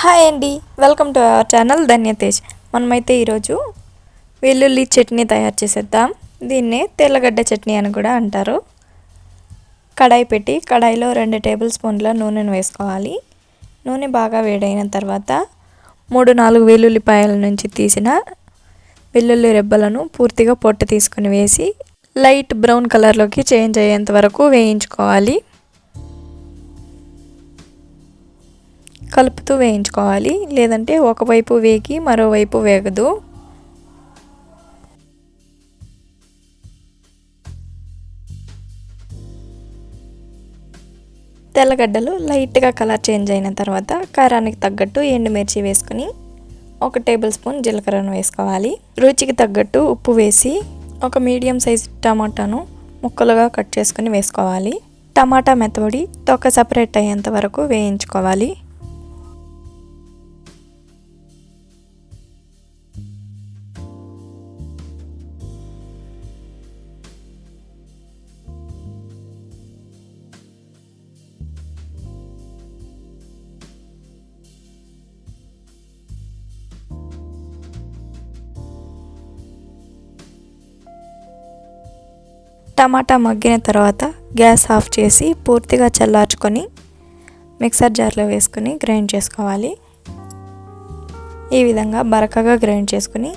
Hi అండి. Welcome to our channel Dhanyatej మనమైతే ఈరోజు వెల్లుల్లి చట్నీ తయారు చేసేద్దాం. దీన్నే తెల్లగడ్డ చట్నీ అని కూడా అంటారు. కడాయి పెట్టి కడాయిలో రెండు టేబుల్ స్పూన్ల నూనెను వేసుకోవాలి. నూనె బాగా వేడైన తర్వాత మూడు నాలుగు వెల్లుల్లిపాయల నుంచి తీసిన వెల్లుల్లి రెబ్బలను పూర్తిగా పొట్టు తీసుకుని వేసి లైట్ బ్రౌన్ కలర్లోకి చేంజ్ అయ్యేంత వరకు వేయించుకోవాలి. కలుపుతూ వేయించుకోవాలి. లేదంటే ఒకవైపు వేగి మరోవైపు వేగదు. తెల్లగడ్డలు లైట్గా కలర్ చేంజ్ అయిన తర్వాత కారానికి తగ్గట్టు ఎండుమిర్చి వేసుకుని ఒక టేబుల్ స్పూన్ జీలకర్రను వేసుకోవాలి. రుచికి తగ్గట్టు ఉప్పు వేసి ఒక మీడియం సైజ్ టమాటాను ముక్కలుగా కట్ చేసుకుని వేసుకోవాలి. టమాటా మెత్తబడి తొక్క సపరేట్ అయ్యేంత వరకు వేయించుకోవాలి. టమాటా మగ్గిన తర్వాత గ్యాస్ ఆఫ్ చేసి పూర్తిగా చల్లార్చుకొని మిక్సర్ జార్లో వేసుకొని గ్రైండ్ చేసుకోవాలి. ఈ విధంగా బరకగా గ్రైండ్ చేసుకుని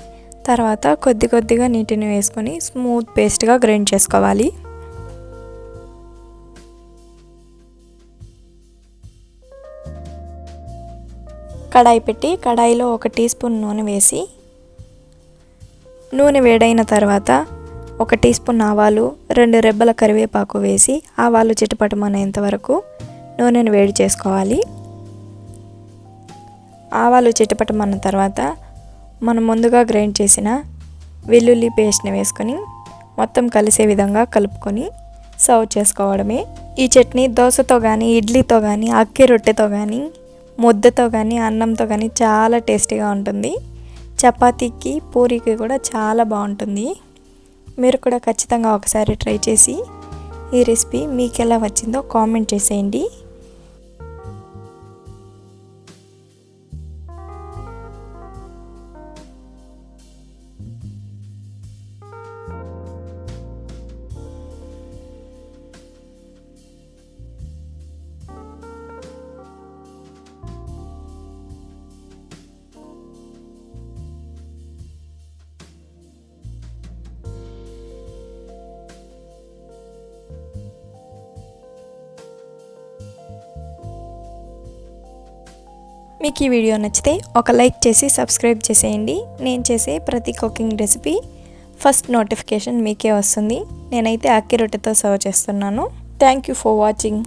తర్వాత కొద్ది కొద్దిగా నీటిని వేసుకొని స్మూత్ పేస్ట్గా గ్రైండ్ చేసుకోవాలి. కడాయి పెట్టి కడాయిలో ఒక టీ స్పూన్ నూనె వేసి నూనె వేడైన తర్వాత ఒక టీ స్పూన్ ఆవాలు రెండు రెబ్బల కరివేపాకు వేసి ఆవాలు చిటపటమనేంత వరకు నూనెను వేడి చేసుకోవాలి. ఆవాలు చిటపటమన్న తర్వాత మనం ముందుగా గ్రైండ్ చేసిన వెల్లుల్లి పేస్ట్ని వేసుకొని మొత్తం కలిసే విధంగా కలుపుకొని సర్వ్ చేసుకోవడమే. ఈ చట్నీ దోశతో కానీ ఇడ్లీతో కానీ అక్కి రొట్టెతో కానీ ముద్దతో కానీ అన్నంతో కానీ చాలా టేస్టీగా ఉంటుంది. చపాతీకి పూరికి కూడా చాలా బాగుంటుంది. మీరు కూడా ఖచ్చితంగా ఒకసారి ట్రై చేసి ఈ రెసిపీ మీకు ఎలా వచ్చిందో కామెంట్ చేసేయండి. మీకు ఈ వీడియో నచ్చితే ఒక లైక్ చేసి సబ్స్క్రైబ్ చేసేయండి. నేను చేసే ప్రతి కుకింగ్ రెసిపీ ఫస్ట్ నోటిఫికేషన్ మీకే వస్తుంది. నేనైతే అక్కి రొట్టెతో సర్వ్ చేస్తున్నాను. Thank you for watching